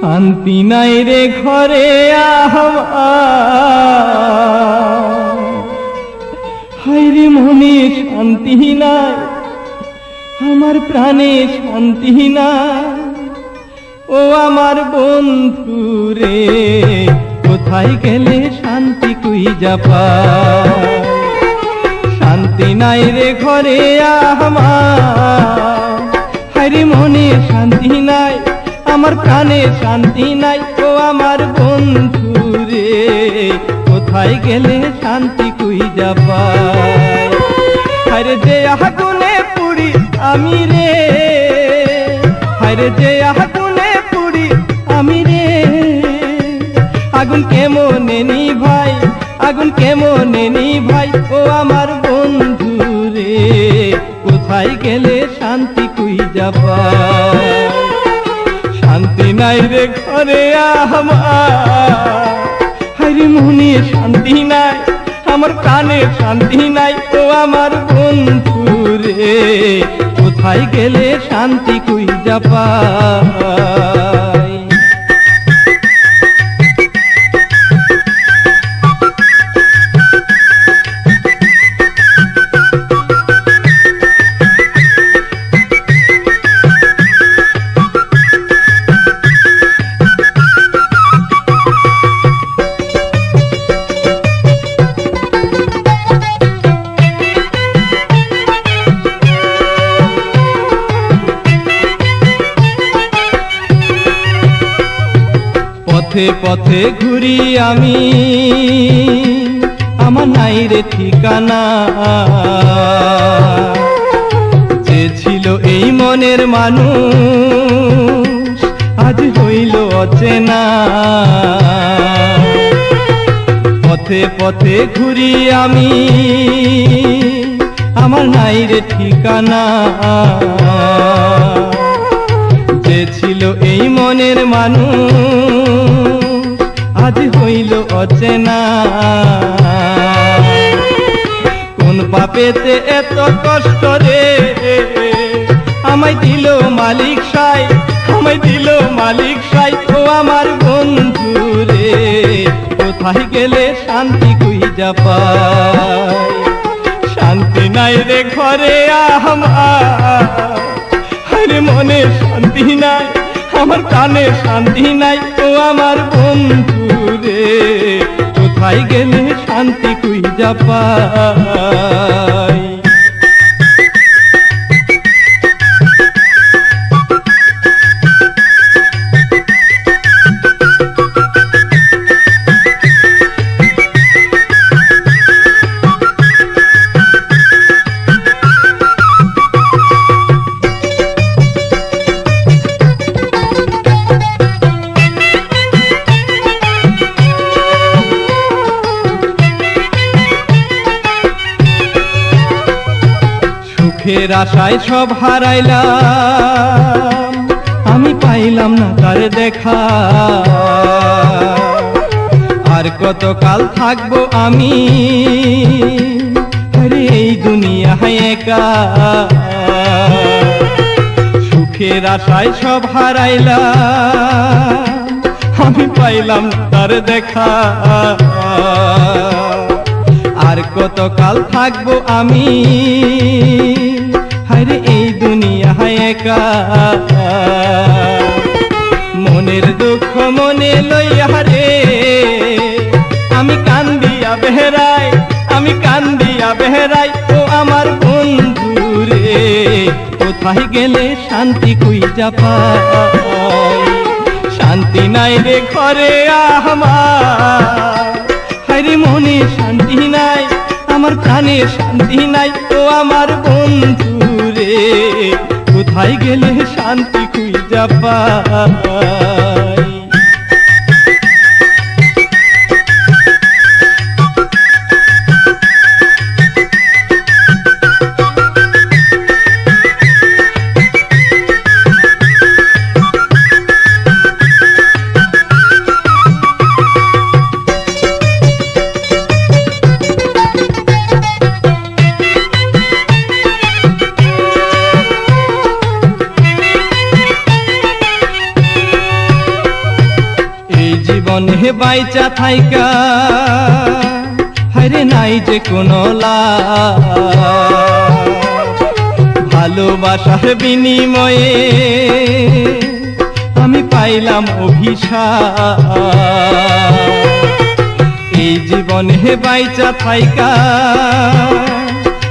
শান্তি নাই রে ঘরে হাইরে মনে শান্তি নাই, আমার প্রাণে শান্তি নাই। ও আমার বন্ধু রে, কোথায় গেলে শান্তি কুই যাপা শান্তি নাই রে ঘরে আমার আমার প্রাণে শান্তি নাই ও আমার বন্ধু রে কোথায় গেলে শান্তি কুই যাবা হাইরে যে আগুনে পুরি আমি রে হাইরে যে আগুনে পুরি আমি রে। আগুন কেমনে নি ভাই আগুন কেমনে নি ভাই ও আমার বন্ধু রে কোথায় গেলে শান্তি কুই যাবা নাই রে ঘরে আমার। মনে শান্তি নাই, আমার কানে শান্তি নাই। ও আমার বন্ধু রে, কোথায় গেলে শান্তি কুই যাপাই পথে পথে ঘুরি আমি। আমার নাই ঠিকানা। যে ছিল এই মনের মানুষ, আজ হইল অচেনা। পথে পথে ঘুরি আমি, আমার নাই ঠিকানা। যে ছিল এই মনের মানুষ অচেনা কোন পাপেতে এত কষ্ট রে? আমায় দিল মালিক সাই, আমায় দিল মালিক সাই, ও আমার বন্ধু রে। কোথায় গেলে শান্তি কুই যাপাই শান্তি নাই রে ঘরে আমার। মনে শান্তি নাই, আমার কানে শান্তি নাই, ও আমার বন্ধু কোথায় গেলে শান্তি কুই যাপাই সুখের আশায় সব হারাইলাম। আমি পাইলাম না তার দেখা। আর কতকাল থাকব আমি? আরে এই দুনিয়ায় একা। সুখের আশায় সব হারাইলাম। আমি পাইলাম তার দেখা। আর কতকাল থাকব আমি? হায়রে এই দুনিয়ায় একা। মনের দুঃখ মনে লইয়া রে আমি কান্দিয়া বেহরাই, আমি কান্দিয়া বেহরাই, ও আমার বন্ধু রে কোথায় গেলে শান্তি কুই পাই? শান্তি নাই রে ঘরে আমার হায়রে মনে শান্তি নাই, আমার প্রাণে শান্তি নাই তো আমার বন্ধু। গেলে শান্তি খুঁজা পাই জীবনে বাইচা থাইকা হারে নাই যে কোনো ভালোবাসার বিনিময়ে আমি পাইলাম অভিশাপ। এই জীবনে বাইচা থাইকা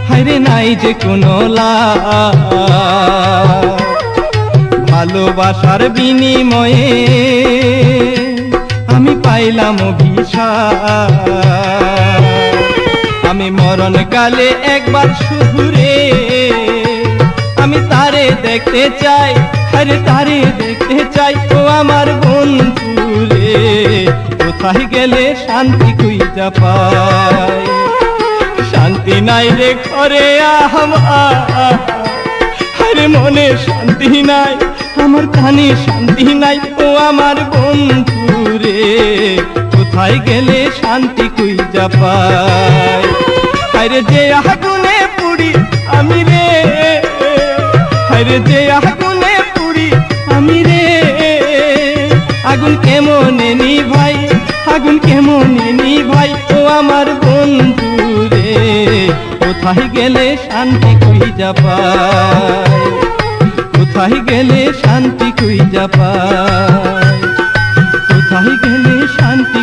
হারে নাই যে কোনো ভালোবাসার বিনিময়ে আমি পাইলাম অভিশাপ। আমি মরণ কালে একবার শুধু রে আমি তারে দেখতে চাই, আরে তারে দেখতে চাই, ও আমার বন্ধু রে কোথায় গেলে শান্তি খুঁজা পাই? শান্তি নাই রে ঘরে আমার আরে মনে শান্তি নাই, আমার কানে শান্তি নাই, ও আমার বন্ধু। কোথায় গেলে শান্তি পাই আরে যে আগুনে পুড়ি আমি রে। আরে যে আগুনে পুড়ি আমি রে। আগুন কেমন নি ভাই আগুন কেমন নি ভাই ও আমার বন্ধু রে, কোথায় গেলে শান্তি খুঁজা পাই কোথায় গেলে শান্তি খুঁজা পাই